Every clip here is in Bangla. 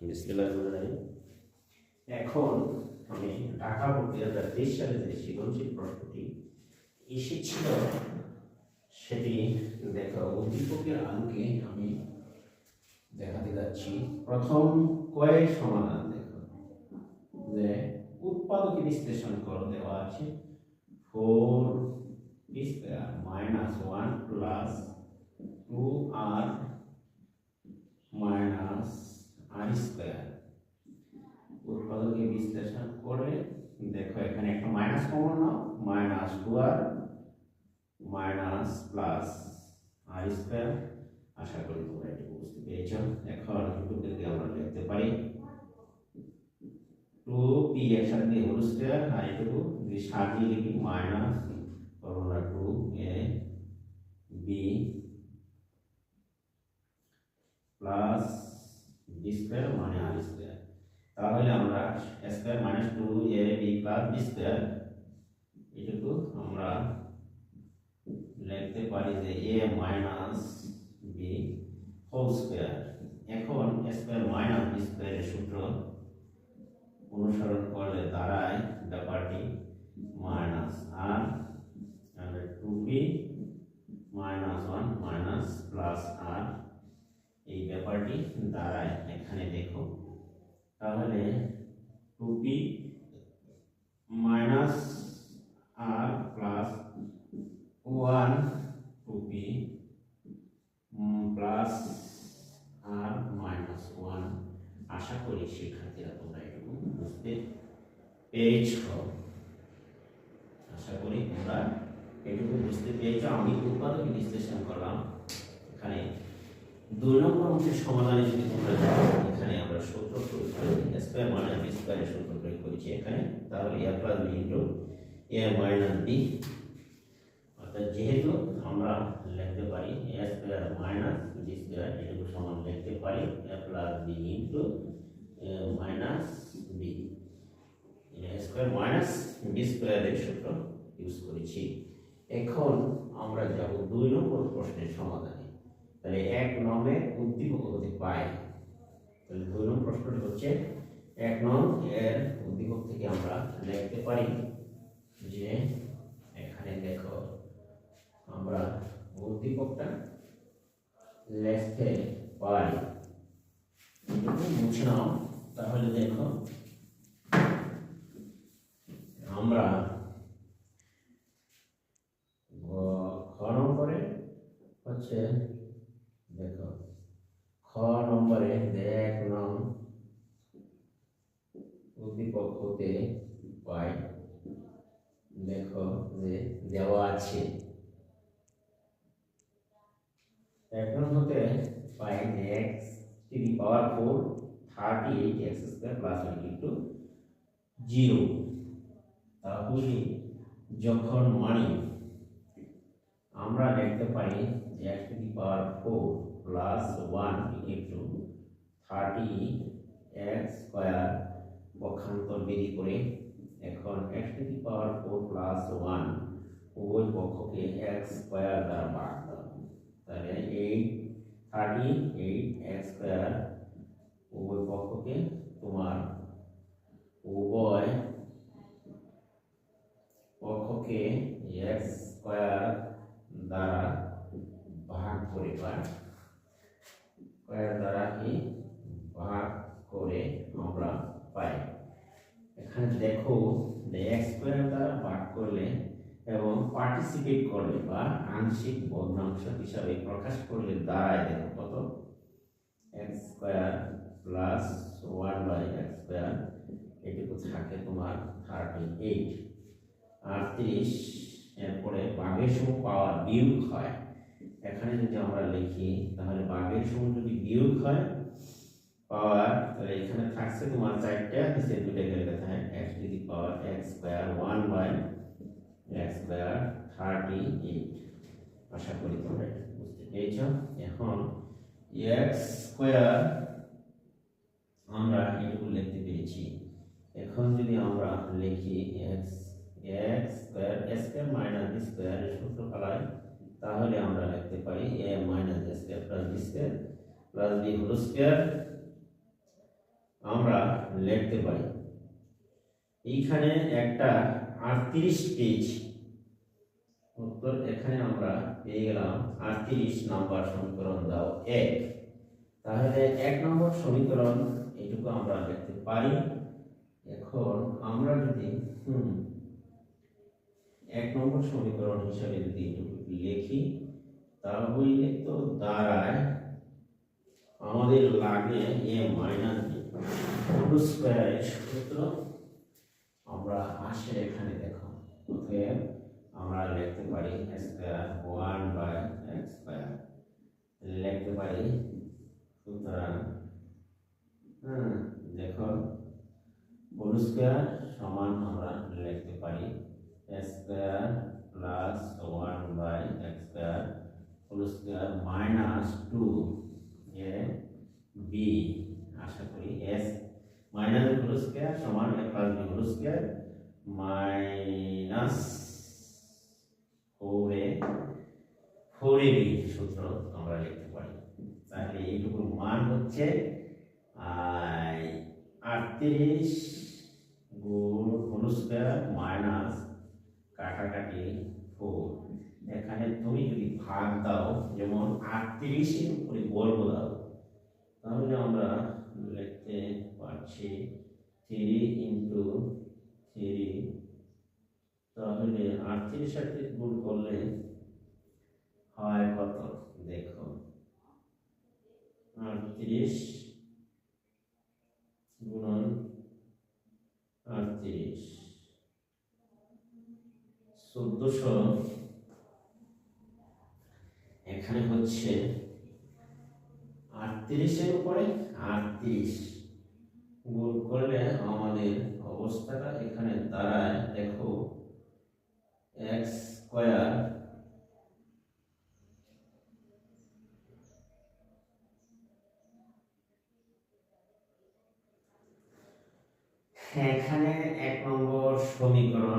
বিসমিল্লাহির এখন আমি ঢাকা বোর্ড দুই হাজার তেইশ সালে যে সৃজনশীল প্রশ্নটি এসেছিল সেটি দেখো উদ্দীপকের আলোকে আমি দেখাতে যাচ্ছি। প্রথম কয়েক সমাধান দেখো। যে উৎপাদকে বিশ্লেষণ করে দেওয়া আছে। Four square minus one plus two r minus r square উৎপাদকে বিশ্লেষণ করে দেখো, এখানে একটা মাইনাস কমন নাও minus two r minus plus r square আশা করি তোমরা এটি বুঝতে পেরেছ। এখন টুকে আমরা লিখতে পারি টু পি একসাথে দিয়ে হোল স্কোয়ার আর এটুকু যদি সাজিয়ে লিখি minus corona two A B plus B square মানে আর স্কোয়ার তাহলে আমরা square minus two A B plus B square এটুকু আমরা লিখতে পারি যে A minus B whole square এখন স্কোয়ার মাইনাস বি স্কোয়ারের সূত্র অনুসরণ করলে দাঁড়ায় ব্যাপারটি মাইনাস আর তাহলে two B minus one minus plus r এই ব্যাপারটি দাঁড়ায় এখানে দেখো। তাহলে two P minus r plus one two P plus আর মাইনাস ওয়ান আশা করি শিক্ষার্থীরা তোমরা এটুকু বুঝতে পেরেছ আশা করি তোমরা এটুকু বুঝতে পেরেছ আমি উৎপাদক বিশ্লেষণ করলাম এখানে অংশের সমাধানে যদি তোমরা এখানে আমরা সূত্র প্রয়োগ করি স্কোয়ার মাইনাস বি স্কোয়ারের সূত্র প্রয়োগ করেছি এখানে। তাহলে a plus b into a minus b অর্থাৎ যেহেতু আমরা লিখতে পারি a square minus b square এটুকু সমান লিখতে পারি a plus b into minus b square minus b স্কোয়ারের সূত্র ইউজ করেছি। এখন আমরা যাব দুই নম্বর প্রশ্নের সমাধানে। তাহলে এক নমে উদ্দীপক হতে পাই। তাহলে দুই নম্বর প্রশ্নটি হচ্ছে, এক নং এর উদ্দীপক থেকে আমরা লিখতে পারি যে, এখানে দেখো, আমরা উদ্দীপকটা লিখতে পারি। মুছে নাও, তাহলে দেখো, আমরা গ- করে হচ্ছে দেখো, খ নম্বরে দেখ নং উদ্দীপক পাই। দেখো যে দেওয়া আছে। এক হতে পাই x to the power four thirty eight x square plus one into zero তাহলে যখন মানি আমরা লিখতে পারি যে x to the power four plus one into thirty x square পক্ষান্তর বেরি করে এখন x to the power four plus one উভয় পক্ষকে এক্স স্কোয়ার দ্বারা ভাগ দাও তাহলে eight thirty eight x square উভয় পক্ষকে তোমার উভয় পক্ষকে এক্স স্কোয়ার দ্বারা ভাগ করে পাই স্কোয়ার দ্বারা কি ভাগ করে আমরা পাই। এখানে দেখো যে এক্স স্কোয়ার দ্বারা ভাগ করলে এবং পার্টিসিপেট করলে বা আংশিক ভগ্নাংশ হিসাবে প্রকাশ করলে দাঁড়ায় দেখো কত? X square plus one by x square এটুকু থাকে তোমার থার্টি এইট আটত্রিশ এরপরে বাঘের সময় পাওয়ার বিয়োগ হয়। এখানে যদি আমরা লিখি, তাহলে বাঘের সময় যদি বিয়োগ হয়, পাওয়ার, তাহলে এখানে থাকছে তোমার চারটা নিচে দুটো গেলে থাকে x to the power x square one by x square thirty eight আশা করি তোমরা বুঝতে পেরেছ। এখন এক্স স্কোয়ার আমরা এটুকু লিখতে পেরেছি। এখন যদি আমরা লিখি x x square square minus square সূত্র ফেলাই তাহলে আমরা লিখতে পারি a minus square plus b square plus b whole square. আমরা লিখতে পারি এইখানে একটা আটত্রিশ পেজ উত্তর এখানে আমরা পেয়ে গেলাম আটত্রিশ নাম্বার সমীকরণ দাও এক। তাহলে এক নম্বর সমীকরণ এটুকু আমরা লিখতে পারি। এখন আমরা যদি, হুম এক নম্বর সমীকরণ হিসাবে যদি এটুকু লিখি, তাহলে তো দাঁড়ায় আমাদের লাগে এ মাইনাস বি হোল স্কোয়ারের সূত্র আমরা আসে এখানে দেখো, অতএব আমরা লিখতে পারি square one by x square লিখতে পারি, সুতরাং হ্যাঁ দেখো হোল স্কোয়ার সমান আমরা লিখতে পারি square plus one by x square whole square minus two a b আশা করি এস মাইনাস হোল স্কোয়ার সমান a plus b whole square minus four a four a b সূত্র আমরা লিখতে পারি। তাহলে এইটুকুর মান হচ্ছে আটত্রিশ গুণ হোল স্কোয়ার মাইনাস কাটাকাটি ফোর। এখানে তুমি যদি ভাগ দাও, যেমন আটত্রিশের উপরে বর্গ দাও তাহলে আমরা লিখতে পারছি থ্রি ইন্টু থ্রি। তাহলে আটত্রিশ সাথে গুণ করলে হয় কত? দেখো, আটত্রিশ গুণন আটত্রিশ। চোদ্দশো। এখানে হচ্ছে আটত্রিশের উপরে আটত্রিশ। গুণ করলে আমাদের অবস্থাটা এখানে দাঁড়ায়, দেখো এক্স স্কোয়ার এখানে এক নম্বর সমীকরণ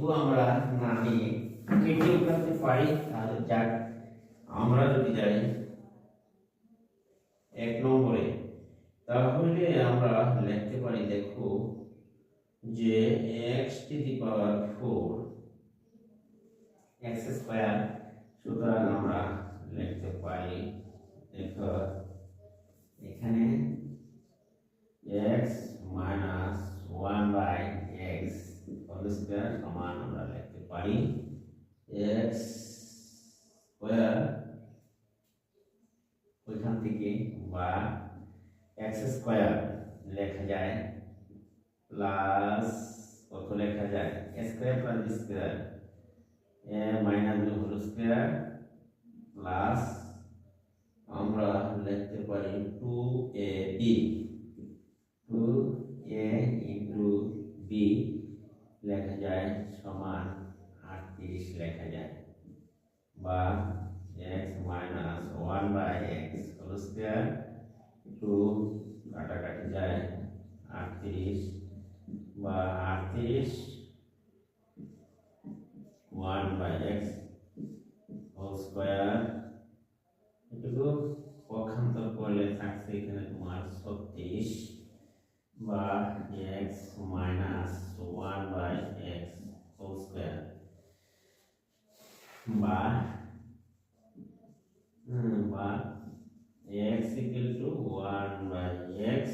এটুকু আমরা না নিয়ে কেটে উঠাতে পারি, তাহলে যাক, আমরা যদি যাই এক নম্বরে, তাহলে আমরা লিখতে পারি, দেখো, যে x to the power four x square, সুতরাং আমরা লিখতে পারি, দেখো, এখানে x minus one by x whole square সমান আমরা লিখতে পারি এক্স স্কোয়ার ওইখান থেকে বা এক্স স্কোয়ার লেখা যায় প্লাস কত লেখা যায় square plus b square a minus b whole square plus আমরা লিখতে পারি two a b two a into b লেখা যায় সমান আটত্রিশ লেখা যায়। বা x minus one by x whole square two কাটাকাটি যায় আটত্রিশ বা আটত্রিশ one by x whole square এটুকু পক্ষান্তর করলে থাকছে এখানে তোমার ছত্রিশ বা x minus one by x whole square বা বা, x equal to 1 by x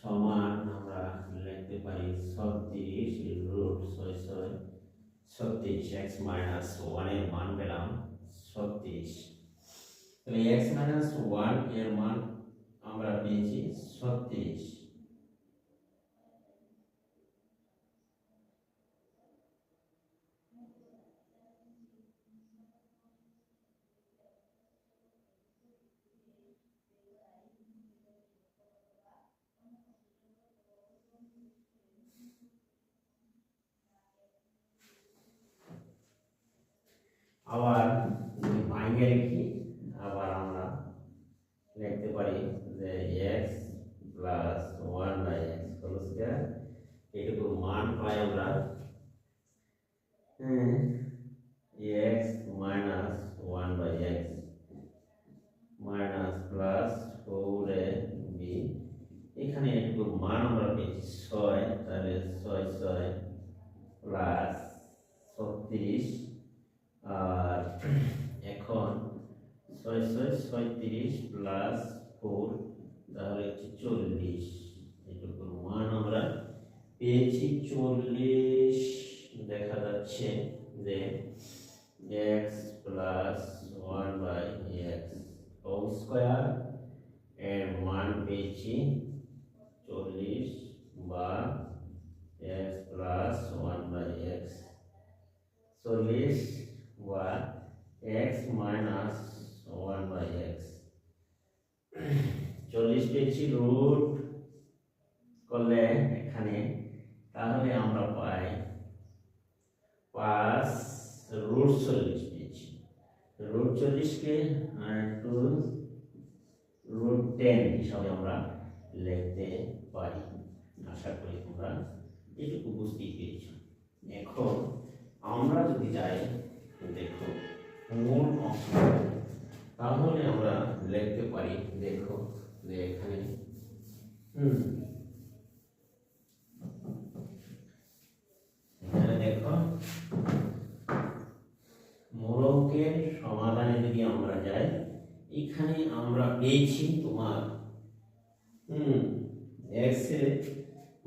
সমান আমরা লিখতে পারি 36 রুট 6 6 36 এক্স মাইনাস ওয়ানের মান পেলাম 36 তাহলে x minus 1 এর মান আমরা পেয়েছি 36 और जो फाइनल की ছয় ছয় ছয়ত্রিশ প্লাস ফোর তাহলে হচ্ছে চল্লিশ। এটুকু মান আমরা পেয়েছি চল্লিশ। দেখা যাচ্ছে যে x plus one by x whole square এর মান পেয়েছি চল্লিশ বা x plus one by x চল্লিশ বা x minus one by x চল্লিশ পেয়েছি রুট করলে এখানে, তাহলে আমরা পাই পাঁচ রুট চল্লিশ পেয়েছি। রুট চল্লিশকে টু রুট টেন হিসাবে আমরা লিখতে পারি। আশা করি তোমরা এটুকু বুঝতেই পেরেছ। এখন আমরা যদি যাই, দেখো মূল অংশ তাহলে আমরা লিখতে পারি দেখো যে এখানে হুম। এখানে দেখো মূল অঙ্কের সমাধানে যদি আমরা যাই এখানে আমরা পেয়েছি তোমার হুম। এক্সের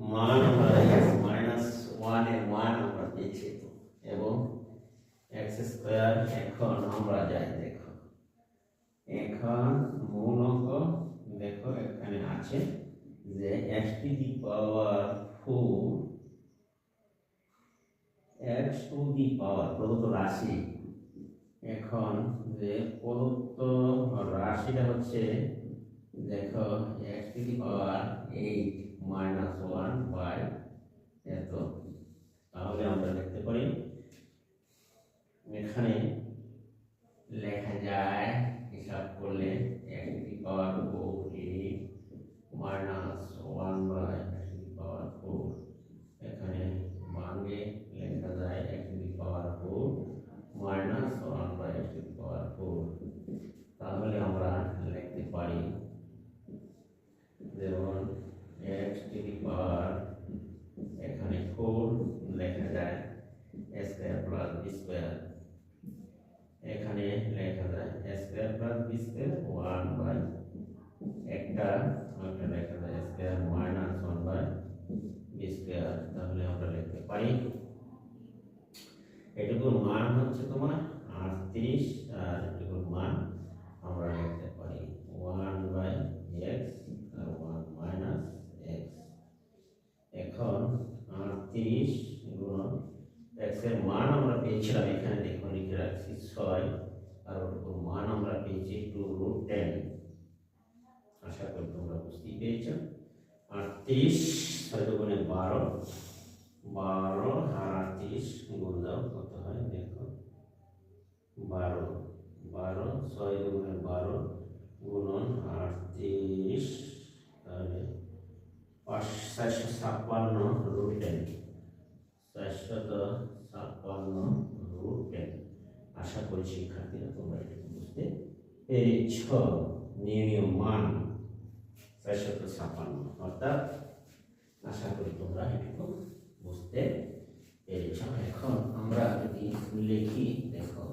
মান আমরা এক্স মাইনাস ওয়ানের মান আমরা পেয়েছি এবং এক্স স্কোয়ার এখন আমরা যাই দেখো। এখন মূল অঙ্ক দেখো এখানে আছে যে x to the power four x to the power প্রদত্ত রাশি। এখন যে প্রদত্ত রাশিটা হচ্ছে, দেখো x to the power eight minus one by এত। তাহলে আমরা লিখতে পারি, এখানে লেখা যায় হিসাব করলে x to the power four eight minus one by x to the power four এখানে ভাঙে লেখা যায় x to the power four minus one by x to the power four তাহলে আমরা লিখতে পারি যেমন এক্স টু দি পাওয়ার এখানে ফোর লেখা যায় স্কোয়ার প্লাস বি স্কোয়ার এখানে লেখা যায় square plus b square one by একটা একটা লেখা যায় square minus one by b square তাহলে আমরা লিখতে পারি, এটুকুর মান হচ্ছে তোমার আটত্রিশ, আর এটুকুর মান আমরা লিখতে পারি ওয়ান বাই এক্স আর ওয়ান মাইনাস এক্স এখন আটত্রিশ গুণ এক্সের মান আমরা পেয়েছিলাম এখানে দেখুন লিখে রাখছি ছয় আর ওটুকুর মান আমরা পেয়েছি টু রুট টেন আশা করি তোমরা বুঝতেই পেরেছ। আটত্রিশ ছয় দুগুণে বারো। বারো আর আটত্রিশ গুণ দাও, কত হয়? দেখো। বারো। বারো, ছয় দুগুণে বারো গুণন আটত্রিশ তাহলে পাঁচ, চারশো ছাপ্পান্ন রুট টেন চারশত ছাপ্পান্ন রুট টেন আশা করি শিক্ষার্থীরা তোমরা এটুকু বুঝতে পেরেছ? নির্ণীয় মান চারশত ছাপ্পান্ন। অর্থাৎ আশা করি তোমরা এটুকু বুঝতে পেরেছ। এখন আমরা যদি লিখি, দেখো।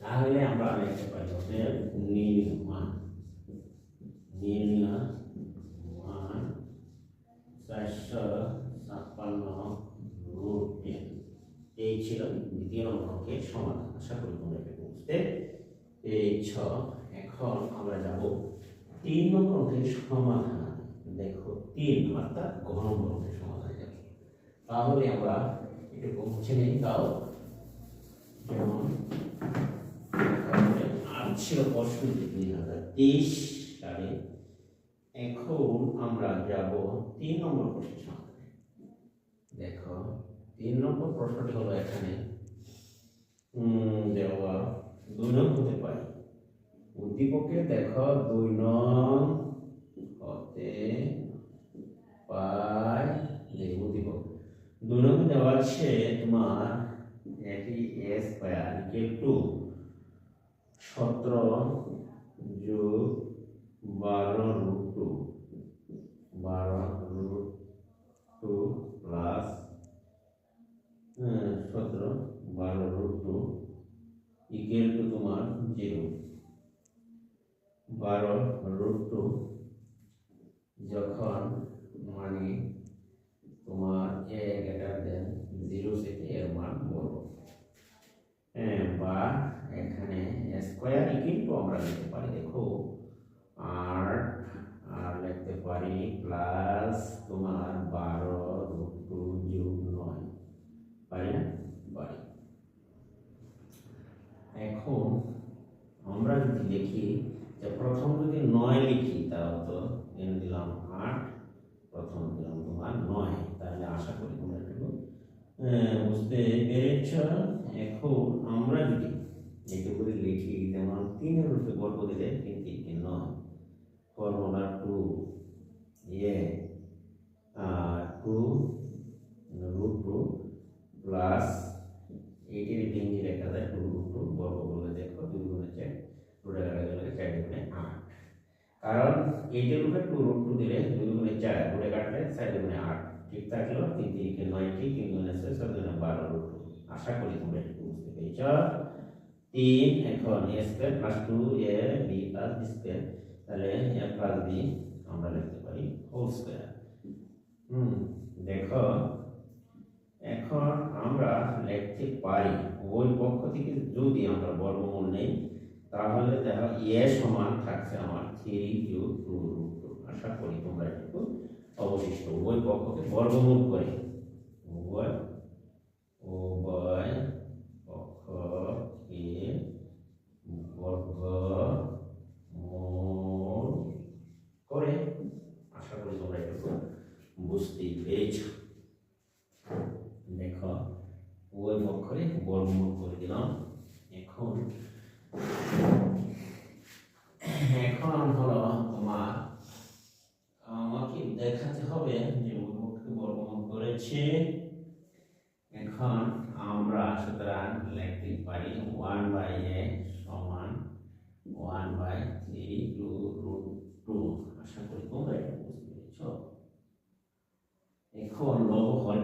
তাহলে আমরা লিখতে পারি অতএব নির্ণীয় নির্ণীয় মান চারশো ছাপ্পান্ন ছিল দ্বিতীয় নম্বর অঙ্কের সমাধান। আশা করি তোমরা এটুকু বুঝতে পেরেছ। এখন আমরা যাব তিন নম্বর অঙ্কের সমাধান। দেখো, তিন অর্থাৎ ঘ নম্বর অঙ্কের সমাধান যাব তাহলে আমরা এটুকু মুছে নিই তাও। যেমন ছিল প্রশ্ন দুই হাজার তেইশ সালে। এখন আমরা যাব তিন নম্বর প্রশ্ন দেখো তিন নম্বর প্রশ্নটি হলো এখানে দেওয়া দুই নং হতে পারে। উদ্দীপকে দেখো দুই নং হতে পায় উদ্দীপক। দুই নং দেওয়া আছে তোমার এটি এ স্কোয়ার ইকুয়াল টু সতেরো যোগ বারো রুট টু বারো রুট সতেরো, বারো রুট টু ইকুয়াল টু তোমার জিরো বারো রুট টু যখন মানে তোমার এ গ্রেটার দেন জিরো থেকে এর মান বলব হ্যাঁ বা এখানে স্কোয়ার ইকুয়াল টু আমরা লিখতে পারি, দেখো। আর আর লিখতে পারি প্লাস তোমার বারো রুট টু যোগ দেখি যে প্রথম যদি নয় লিখি তাহলে তো এনে দিলাম আট, প্রথম দিলাম তোমার নয়। তাহলে আশা করি তোমরা একটু বুঝতে পেরেছ? এখন আমরা যদি একটু করে লিখি, যেমন তিনের রূপে গল্প দিলে তিন তিনকে নয়। ফর্মুলা টু ইয়ে টু, রুট টু, প্লাস এইটির ভেঙে লেখা যায় টু রুট টু, বর্গ বলে দেখো দুই গুণে চার রুটে কাটা গেলে চার গুণে আট কারণ এইটির রূপে টু রুট টু দিলে দুই গুণে চার, রুটে কাটলে চার গুণে আট, ঠিক থাকল তিন তিনকে নয় ঠিক তিন গুণে ছয় ছয় গুণে বারো রুট টু আশা করি তোমরা একটু বুঝতে পেরেছ। তিন এখন a square plus two a b plus b square তাহলে এ প্লাস বি আমরা লিখতে পারি হোল স্কোয়ার হুম, দেখো, এখন আমরা লিখতে পারি ওই পক্ষ থেকে যদি আমরা বর্গমূল নেই তাহলে দেখো, এ সমান থাকছে আমার three q two root two আশা করি তোমরা একটু অবশিষ্ট উভয় পক্ষকে বর্গমূল করে উভয় উভয় পক্ষকে বর্গমূল করে আশা করি তোমরা একটু বুঝতেই পেরেছ। দেখো ওই পক্ষরে বর্গমূল করে দিলাম। এখন হলো তোমার আমাকে হবে যে পক্ষে বর্গমূল করেছে। এখন আমরা সুতরাং লিখতে পারি ওয়ান বাই এ সমান one by three two root two আশা করি তোমরা এটা বুঝতে পেরেছ। এখন লব হর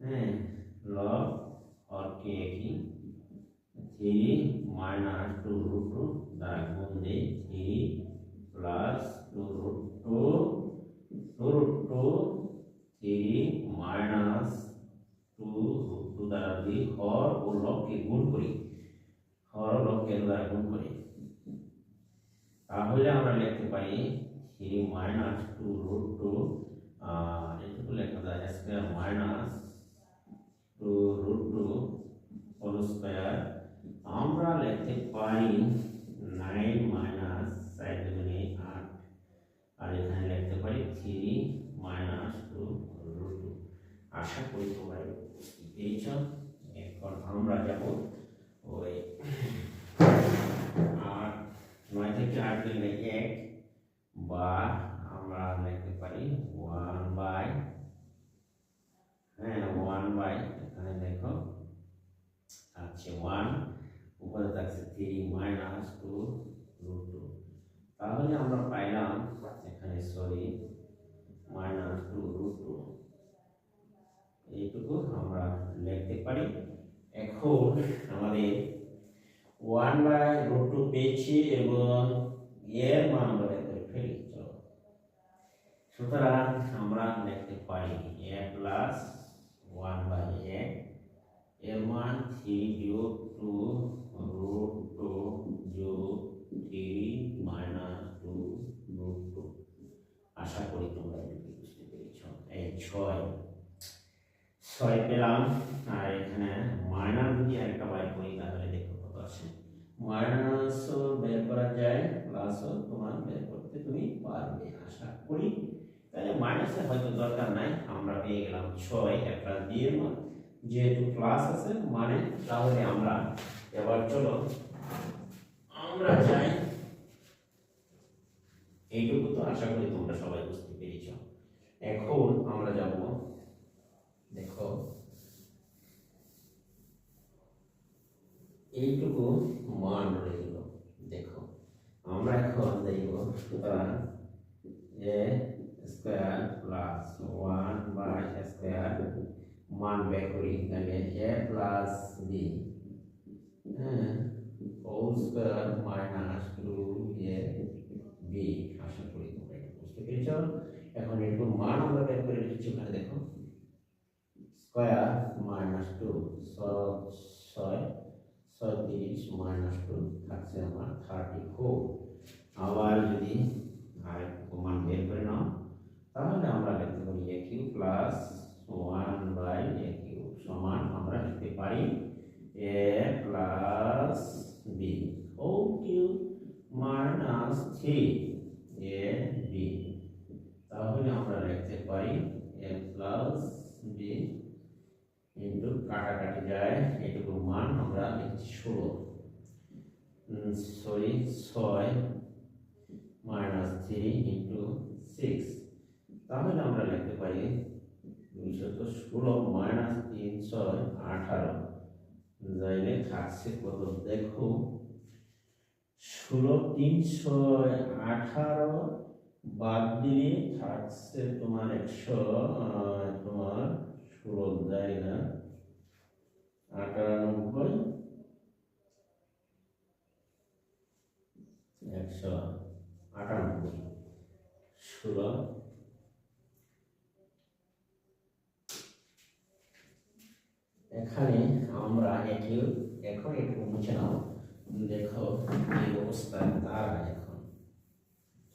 হ্যাঁ লব হর কি three minus two root two দ্বারা গুণ দিই three plus two root two two root two three minus two root two দ্বারা যদি হর ও লবকে গুণ করি হর ও লবকে দ্বারা গুণ করি তাহলে আমরা লিখতে পারি three minus two root two এটুকু লেখা যায় square minus two root two whole square আমরা লিখতে পারি নাইন মাইনাস সাইড দুগুণে আট আর এখানে লিখতে পারি three minus two root two আশা করি তোমরা বুঝতে এখন আমরা যাব ওই আট নয় থেকে আট গেলে এক বা আমরা লিখতে পারি ওয়ান বাই হ্যাঁ ওয়ান বাই এখানে দেখো। আছে ওয়ান উপরে থাকছে three minus two root two তাহলে আমরা পাইলাম এখানে sorry minus two root two এইটুকু আমরা লিখতে পারি। এখন আমাদের ওয়ান বাই রুট টু পেয়েছি এবং এর মান আমরা ফেলি, চলো। সুতরাং আমরা লিখতে পারি a plus one by a এর মান থ্রি বিয়োগ টু রুট ছয়। ছয় পেলাম, আর এখানে মাইনাস যদি একটা বাই করি, তাহলে দেখো কত আসে। মাইনাসও বের করা যায় প্লাসও তোমার বের করতে তুমি পারবে, আশা করি। তাহলে মাইনাসের হয়তো দরকার নাই, আমরা পেয়ে গেলাম ছয় এক প্লাস বি মান। যেহেতু প্লাস আছে মানে তাহলে আমরা এবার চলো, আমরা যাই। এইটুকু তো আশা করি তোমরা সবাই বুঝতে এখন আমরা যাব, দেখো, এইটুকু মান রইল দেখো, আমরা এখন দেখব সুতরাং a square plus one by square মান বের করি, তাহলে এ প্লাস বি হ্যাঁ মাইনাস টু এ বি, আশা করি তোমরা বুঝতে পেরেছ। এখন একটু মান আমরা বের করে রেখেছি ওখানে দেখো। স্কোয়ার মাইনাস টু ছয় ছয় তিরিশ মাইনাস টু থাকছে আমার থার্টি ফোর। আবার যদি আর মান বের করে নাও, তাহলে আমরা লিখতে পারি a cube plus one by a cube সমান আমরা লিখতে পারি a plus b whole cube minus three a b তাহলে আমরা লিখতে পারি এ প্লাস বি ইন্টু কাটাকাটি যায়। এটুকু মান আমরা লিখছি ষোলো। সরি ছয় মাইনাস থ্রি ইন্টু সিক্স তাহলে আমরা লিখতে পারি দুইশত ষোলো মাইনাস তিন, ছয়, আঠারো। যাইলে থাকছে কত? দেখো, ষোলো, তিন, ছয়, আঠারো বাদ দিলে থাকছে তোমার একশো তোমার ষোলো জায়গা আটানব্বই, একশো আটানব্বই, ষোলো। এখানে আমরা একই এখন একটু মুছে নাও। দেখো এই অবস্থা তারা এখন।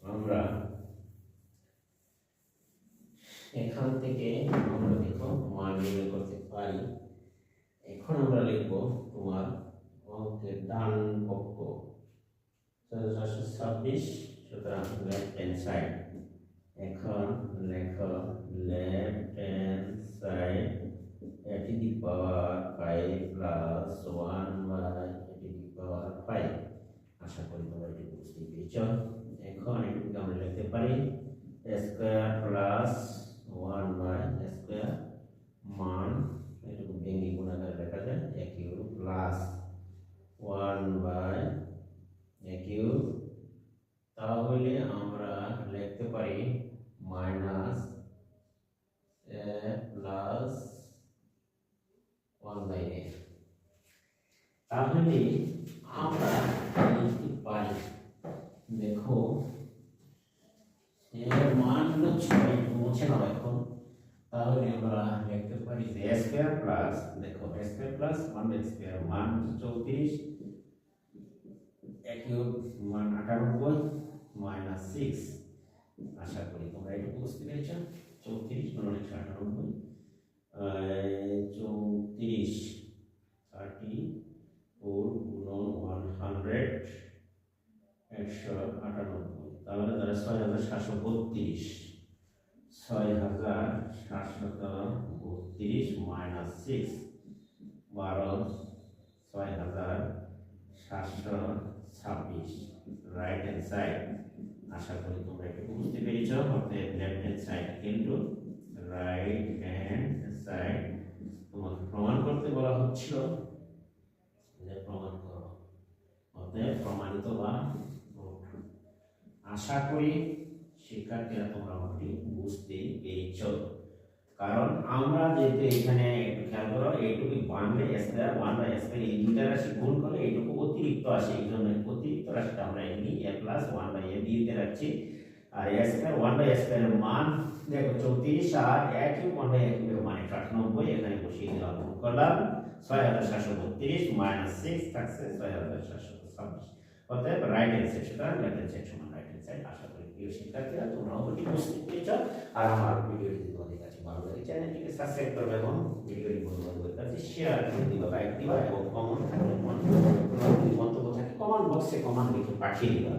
আমরা এখান থেকে আমরা দেখো মান নির্ণয় করতে পারি। এখন আমরা লিখব তোমার অঙ্কের ডান পক্ষ। চারশো ছাব্বিশ, সুতরাং লেফট হ্যান্ড সাইড এখন লেখো left hand side the power 5 plus 1 by a to the power 5 আশা করি তোমরা এটি বুঝতে পেরেছ। এখন এটুকুকে আমরা লিখতে পারি square plus one by square মান এটুকু ভেঙে গুণাকার লেখা যায় a cube plus one by a cube তাহলে আমরা লিখতে পারি minus a plus one by a তাহলে আমরা লিখতে পারি দেখো এর মান হলো ছয় একটু মুছে নাও এখন তাহলে আমরা লিখতে পারি যে স্কোয়ার প্লাস দেখো স্কোয়ার প্লাস ওয়ান স্কোয়ার মান চৌত্রিশ একই মান আটানব্বই মাইনাস সিক্স আশা করি তোমরা এটা বুঝতে পেরেছ। চৌত্রিশ মানে একশো আটানব্বই চৌত্রিশ থার্টি ফোর গুণন ওয়ান হান্ড্রেড একশো আটানব্বই। তাহলে তারা ছয় হাজার সাতশো বত্রিশ। ছয় হাজার সাতশত বত্রিশ মাইনাস সিক্স বারো, ছয় হাজার সাতশো ছাব্বিশ। রাইট হ্যান্ড সাইড আশা করি তোমরা একটু বুঝতে পেরেছ। অর্থাৎ লেফট সাইড কিন্তু রাইট হ্যান্ড সাইড তোমাকে প্রমাণ করতে বলা হচ্ছিল। যে প্রমাণ করো। প্রমাণিত বা আশা করি শিক্ষার্থীরা তোমরা আমাকে বুঝতে পেরেছ। কারণ আমরা যেহেতু এখানে একটু খেয়াল করো এইটুকু one by square one by square এই দুইটা রাশি গুণ করলে এইটুকু অতিরিক্ত আসে, এই জন্য অতিরিক্ত রাশিটা আমরা এমনি a plus one by a দিয়ে রাখছি। আর এ স্কোয়ার ওয়ান বাই স্কোয়ারের মান, দেখো চৌত্রিশ আর এক ওয়ান বাই এক কিউবের মান একশো আটানব্বই, এখানে বসিয়ে দিলাম, গুণ করলাম, ছয় হাজার সাতশো বত্রিশ মাইনাস সিক্স থাকছে ছয় হাজার সাতশো ছাব্বিশ। অতএব রাইট হ্যান্ড সাইড সুতরাং লেফট হ্যান্ড সমান রাইট সাইড আশা করি প্রিয় শিক্ষার্থীরা তোমরা ওটি বুঝতে পেরেছ আর আমার ভিডিওটি যদি তোমাদের কাছে ভালো লাগে চ্যানেলটিকে সাবস্ক্রাইব করবে এবং ভিডিওটি বন্ধু বান্ধবের কাছে শেয়ার করে দিবা লাইক দিবা এবং কমেন্ট থাকলে মন্তব্য থাকে কমেন্ট বক্সে কমেন্ট লিখে পাঠিয়ে দিবা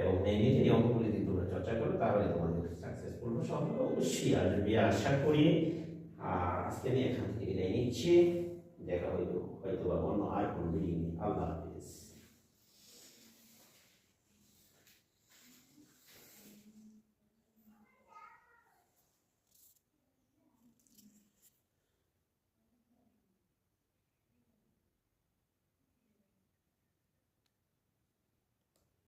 এবং নিজের এই অঙ্কগুলি যদি তোমরা চর্চা করো তাহলে তোমাদের সাকসেসফুল সফল অবশ্যই আসবে আশা করি আর আজকে আমি এখান থেকে বিদায় নিচ্ছি দেখা হইতো হয়তো বা অন্য আর কোনো ভিডিও নিয়ে আল্লাহ হাফিজ